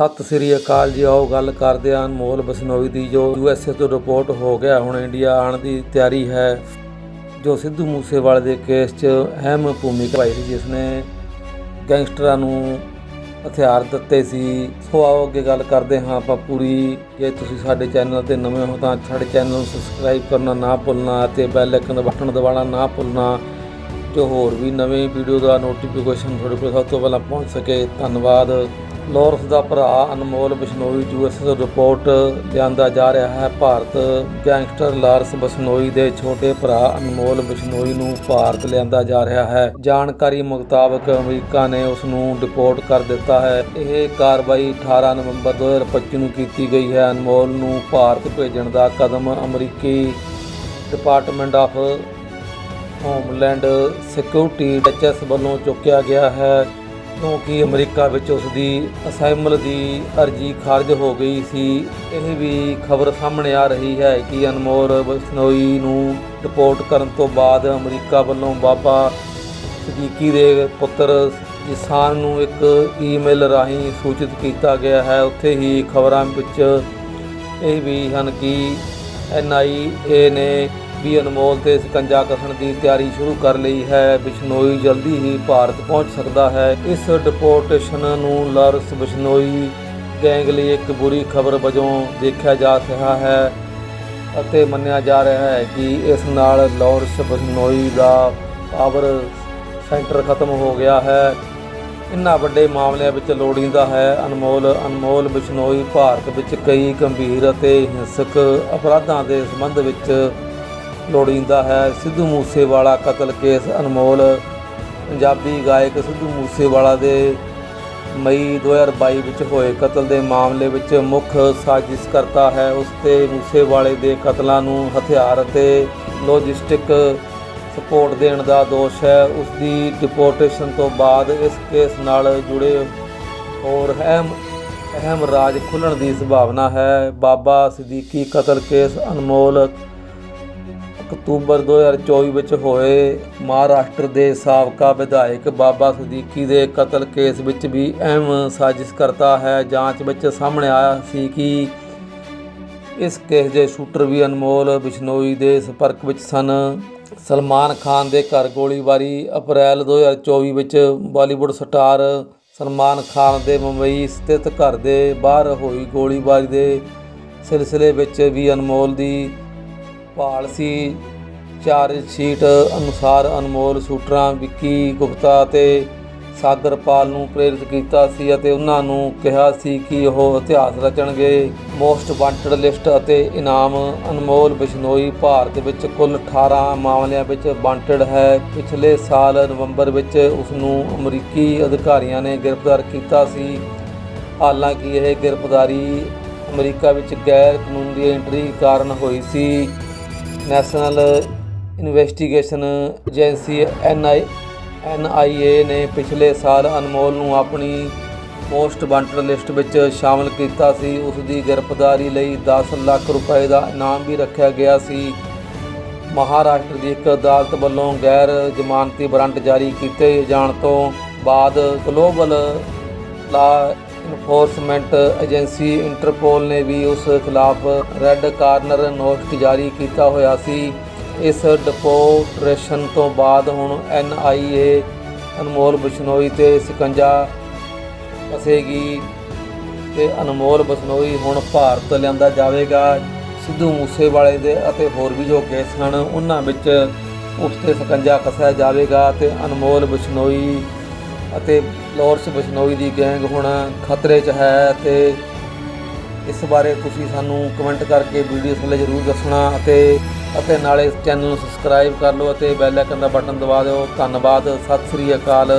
ਸਤਿ ਸ੍ਰੀ ਅਕਾਲ ਜੀ, ਆਓ ਗੱਲ ਕਰਦੇ ਹਾਂ ਅਨਮੋਲ ਬਸਨੋਈ ਦੀ, ਜੋ ਯੂਐਸਏ ਤੋਂ ਰਿਪੋਰਟ ਹੋ ਗਿਆ, ਹੁਣ ਇੰਡੀਆ ਆਉਣ ਦੀ ਤਿਆਰੀ ਹੈ, ਜੋ ਸਿੱਧੂ ਮੂਸੇਵਾਲੇ ਦੇ ਕੇਸ 'ਚ ਅਹਿਮ ਭੂਮਿਕਾ ਨਿਭਾਈ ਸੀ ਜਿਸ ਨੇ ਗੈਂਗਸਟਰਾਂ ਨੂੰ ਹਥਿਆਰ ਦਿੱਤੇ ਸੀ। ਸੋ ਆਓ ਅੱਗੇ ਗੱਲ ਕਰਦੇ ਹਾਂ ਆਪਾਂ ਪੂਰੀ, ਜੇ ਤੁਸੀਂ ਸਾਡੇ ਚੈਨਲ ਤੇ ਨਵੇਂ ਹੋ ਤਾਂ ਸਾਡੇ ਚੈਨਲ ਨੂੰ ਸਬਸਕ੍ਰਾਈਬ ਕਰਨਾ ਨਾ ਭੁੱਲਣਾ ਅਤੇ ਬੈਲ ਆਈਕਨ ਦਾ ਬਟਨ ਦਬਾਉਣਾ ਨਾ ਭੁੱਲਣਾ, ਜੋ ਹੋਰ ਵੀ ਨਵੇਂ ਵੀਡੀਓ ਦਾ ਨੋਟੀਫਿਕੇਸ਼ਨ ਤੁਹਾਡੇ ਕੋਲ ਸਭ ਤੋਂ ਪਹਿਲਾਂ ਪਹੁੰਚ ਸਕੇ। ਧੰਨਵਾਦ। ਲੋਰਸ ਦਾ ਭਰਾ ਅਨਮੋਲ ਬਿਸ਼ਨੋਈ ਯੂਐਸ ਰਿਪੋਰਟ ਲਿਆਂਦਾ ਜਾ ਰਿਹਾ ਹੈ। ਭਾਰਤ ਗੈਂਗਸਟਰ ਲਾਰਸ ਬਿਸ਼ਨੋਈ ਦੇ ਛੋਟੇ ਭਰਾ ਅਨਮੋਲ ਬਿਸ਼ਨੋਈ ਨੂੰ ਭਾਰਤ ਲਿਆਂਦਾ ਜਾ ਰਿਹਾ ਹੈ। ਜਾਣਕਾਰੀ ਮੁਤਾਬਕ ਅਮਰੀਕਾ ਨੇ ਉਸ ਨੂੰ ਡਿਪੋਰਟ ਕਰ ਦਿੱਤਾ ਹੈ। ਇਹ ਕਾਰਵਾਈ 18 ਨਵੰਬਰ 2025 ਨੂੰ ਕੀਤੀ ਗਈ ਹੈ। ਅਨਮੋਲ ਨੂੰ ਭਾਰਤ ਭੇਜਣ ਦਾ ਕਦਮ ਅਮਰੀਕੀ ਡਿਪਾਰਟਮੈਂਟ ਆਫ ਹੋਮਲੈਂਡ ਸਿਕਿਉਰਿਟੀ ਡਚਸ ਵੱਲੋਂ ਚੁੱਕਿਆ ਗਿਆ ਹੈ। ਕਿਉਂਕਿ ਅਮਰੀਕਾ ਵਿੱਚ ਉਸ ਦੀ ਅਸਾਈਮਲ ਦੀ ਅਰਜ਼ੀ ਖਾਰਜ ਹੋ ਗਈ ਸੀ, ਇਹ ਵੀ ਖਬਰ ਸਾਹਮਣੇ ਆ ਰਹੀ ਹੈ ਕਿ ਅਨਮੋਲ ਬਸਨੋਈ ਨੂੰ ਡਿਪੋਰਟ ਕਰਨ ਤੋਂ ਬਾਅਦ ਅਮਰੀਕਾ ਵੱਲੋਂ ਬਾਬਾ ਸਦੀਕੀ ਦੇ ਪੁੱਤਰ ਜਿਸਾਨ ਨੂੰ ਇੱਕ ਈਮੇਲ ਰਾਹੀਂ ਸੂਚਿਤ ਕੀਤਾ ਗਿਆ ਹੈ। ਉੱਥੇ ਹੀ ਖਬਰਾਂ ਵਿੱਚ ਇਹ ਵੀ ਹਨ ਕਿ ਐਨਆਈਏ ਨੇ ਵੀ ਅਨਮੋਲ ਤੇ ਸਕੰਜਾ ਕਸਣ ਦੀ ਤਿਆਰੀ ਸ਼ੁਰੂ ਕਰ ਲਈ ਹੈ। ਬਿਸ਼ਨੋਈ ਜਲਦੀ ਹੀ ਭਾਰਤ ਪਹੁੰਚ ਸਕਦਾ ਹੈ। ਇਸ ਡਿਪੋਰਟੇਸ਼ਨ ਨੂੰ ਲਾਰੈਂਸ ਬਿਸ਼ਨੋਈ ਗੈਂਗ ਲਈ ਇੱਕ ਬੁਰੀ ਖਬਰ ਵਜੋਂ ਦੇਖਿਆ ਜਾ ਰਿਹਾ ਹੈ ਅਤੇ ਮੰਨਿਆ ਜਾ ਰਿਹਾ ਹੈ ਕਿ ਇਸ ਨਾਲ ਲਾਰੈਂਸ ਬਿਸ਼ਨੋਈ ਦਾ ਪਾਵਰ ਸੈਂਟਰ ਖਤਮ ਹੋ ਗਿਆ ਹੈ। ਇਨ੍ਹਾਂ ਵੱਡੇ ਮਾਮਲਿਆਂ ਵਿੱਚ ਲੋੜੀਂਦਾ ਹੈ ਅਨਮੋਲ। ਅਨਮੋਲ ਬਿਸ਼ਨੋਈ ਭਾਰਤ ਵਿੱਚ ਕਈ ਗੰਭੀਰ ਅਤੇ ਹਿੰਸਕ ਅਪਰਾਧਾਂ ਦੇ ਸੰਬੰਧ ਵਿੱਚ ਲੋੜੀਂਦਾ ਹੈ। ਸਿੱਧੂ ਮੂਸੇਵਾਲਾ ਕਤਲ ਕੇਸ ਅਨਮੋਲ। ਪੰਜਾਬੀ ਗਾਇਕ ਸਿੱਧੂ ਮੂਸੇਵਾਲਾ ਦੇ ਮਈ 2022 ਵਿੱਚ ਹੋਏ ਕਤਲ ਦੇ ਮਾਮਲੇ ਵਿੱਚ ਮੁੱਖ ਸਾਜ਼ਿਸ਼ ਕਰਤਾ ਹੈ। ਉਸ ਤੇ ਮੂਸੇਵਾਲੇ ਦੇ ਕਤਲਾਂ ਨੂੰ ਹਥਿਆਰ ਅਤੇ ਲੌਜਿਸਟਿਕ ਸਪੋਰਟ ਦੇਣ ਦਾ ਦੋਸ਼ ਹੈ। ਉਸ ਦੀ ਡਿਪੋਰਟੇਸ਼ਨ ਤੋਂ ਬਾਅਦ ਇਸ ਕੇਸ ਨਾਲ ਜੁੜੇ ਹੋਰ ਅਹਿਮ ਅਹਿਮ ਰਾਜ ਖੁੱਲਣ ਦੀ ਸੰਭਾਵਨਾ ਹੈ। ਬਾਬਾ ਸਦੀਕੀ ਕਤਲ ਕੇਸ ਅਨਮੋਲ ਅਕਤੂਬਰ 2024 ਵਿੱਚ ਹੋਏ ਮਹਾਰਾਸ਼ਟਰ ਦੇ ਸਾਬਕਾ ਵਿਧਾਇਕ ਬਾਬਾ ਸਦੀਕੀ ਦੇ ਕਤਲ ਕੇਸ ਵਿੱਚ ਵੀ ਅਹਿਮ ਸਾਜ਼ਿਸ਼ ਕਰਤਾ ਹੈ। ਜਾਂਚ ਵਿੱਚ ਸਾਹਮਣੇ ਆਇਆ ਸੀ ਕਿ ਇਸ ਕੇਸ ਦੇ ਸ਼ੂਟਰ ਵੀ ਅਨਮੋਲ ਬਿਸ਼ਨੋਈ ਦੇ ਸੰਪਰਕ ਵਿੱਚ ਸਨ। ਸਲਮਾਨ ਖਾਨ ਦੇ ਘਰ ਗੋਲੀਬਾਰੀ ਅਪ੍ਰੈਲ 2024 ਵਿੱਚ ਬਾਲੀਵੁੱਡ ਸਟਾਰ ਸਲਮਾਨ ਖਾਨ ਦੇ ਮੁੰਬਈ ਸਥਿਤ ਘਰ ਦੇ ਬਾਹਰ ਹੋਈ ਗੋਲੀਬਾਰੀ ਦੇ ਸਿਲਸਿਲੇ ਵਿੱਚ ਵੀ ਅਨਮੋਲ ਦੀ ਭਾਲ ਸੀ ਚਾਰਜ ਸ਼ੀਟ ਅਨੁਸਾਰ ਅਨਮੋਲ ਸ਼ੂਟਰਾਂ, ਵਿੱਕੀ ਗੁਪਤਾ ਅਤੇ ਸਾਗਰਪਾਲ ਨੂੰ ਪ੍ਰੇਰਿਤ ਕੀਤਾ ਸੀ ਅਤੇ ਉਹਨਾਂ ਨੂੰ ਕਿਹਾ ਸੀ ਕਿ ਉਹ ਇਤਿਹਾਸ ਰਚਣਗੇ। ਮੋਸਟ ਵਾਂਟਡ ਲਿਸਟ ਅਤੇ ਇਨਾਮ ਅਨਮੋਲ ਬਿਸ਼ਨੋਈ ਭਾਰਤ ਵਿੱਚ ਕੁੱਲ 18 ਮਾਮਲਿਆਂ ਵਿੱਚ ਵਾਂਟਡ ਹੈ। ਪਿਛਲੇ ਸਾਲ ਨਵੰਬਰ ਵਿੱਚ ਉਸ ਨੂੰ ਅਮਰੀਕੀ ਅਧਿਕਾਰੀਆਂ ਨੇ ਗ੍ਰਿਫਤਾਰ ਕੀਤਾ ਸੀ। ਹਾਲਾਂਕਿ ਇਹ ਗ੍ਰਿਫਤਾਰੀ ਅਮਰੀਕਾ ਵਿੱਚ ਗੈਰ ਕਾਨੂੰਨੀ ਐਂਟਰੀ ਕਾਰਨ ਹੋਈ ਸੀ। National investigation agency NI NIA ਨੇ ਪਿਛਲੇ ਸਾਲ ਅਨਮੋਲ ਨੂੰ ਆਪਣੀ ਮੋਸਟ ਵਾਂਟਡ ਲਿਸਟ ਵਿੱਚ ਸ਼ਾਮਲ ਕੀਤਾ ਸੀ। ਉਸ ਦੀ ਗ੍ਰਿਫਤਾਰੀ ਲਈ 10 ਲੱਖ ਰੁਪਏ ਦਾ ਇਨਾਮ ਵੀ ਰੱਖਿਆ ਗਿਆ ਸੀ। ਮਹਾਰਾਸ਼ਟਰ ਦੀ ਇੱਕ ਅਦਾਲਤ ਵੱਲੋਂ ਗੈਰ ਜ਼ਮਾਨਤੀ ਵਾਰੰਟ ਜਾਰੀ ਕੀਤੇ ਜਾਣ ਤੋਂ ਬਾਅਦ ਗਲੋਬਲ ਲਾ ਇਨਫੋਰਸਮੈਂਟ ਏਜੰਸੀ ਇੰਟਰਪੋਲ ਨੇ ਵੀ ਉਸ ਖਿਲਾਫ ਰੈੱਡ ਕਾਰਨਰ ਨੋਟਿਸ ਜਾਰੀ ਕੀਤਾ ਹੋਇਆ ਸੀ। ਇਸ ਡਿਪੋਰਟੇਸ਼ਨ ਤੋਂ ਬਾਅਦ ਹੁਣ ਐਨਆਈਏ ਅਨਮੋਲ ਬਿਸ਼ਨੋਈ ਤੇ ਸਿਕੰਜਾ ਕਸੇਗੀ ਤੇ ਅਨਮੋਲ ਬਿਸ਼ਨੋਈ ਹੁਣ ਭਾਰਤ ਲਿਆਂਦਾ ਜਾਵੇਗਾ। ਸਿੱਧੂ ਮੂਸੇਵਾਲੇ ਦੇ ਅਤੇ ਹੋਰ ਵੀ ਜੋ ਕੇਸ ਹਨ, ਉਹਨਾਂ ਵਿੱਚ ਉਸ ਤੇ ਸਕੰਜਾ ਕਸਿਆ ਜਾਵੇਗਾ ਤੇ ਅਨਮੋਲ ਬਿਸ਼ਨੋਈ ਅਤੇ ਲਾਰੈਂਸ ਬਿਸ਼ਨੋਈ ਦੀ ਗੈਂਗ ਹੁਣ ਖਤਰੇ 'ਚ ਹੈ ਅਤੇ ਇਸ ਬਾਰੇ ਤੁਸੀਂ ਸਾਨੂੰ ਕਮੈਂਟ ਕਰਕੇ ਵੀਡੀਓ ਥੱਲੇ ਜ਼ਰੂਰ ਦੱਸਣਾ ਅਤੇ ਅਤੇ ਨਾਲੇ ਇਸ ਚੈਨਲ ਨੂੰ ਸਬਸਕ੍ਰਾਈਬ ਕਰ ਲਓ ਅਤੇ ਬੈਲ ਆਈਕਨ ਦਾ ਬਟਨ ਦਬਾ ਦਿਓ। ਧੰਨਵਾਦ, ਸਤਿ ਸ੍ਰੀ ਅਕਾਲ।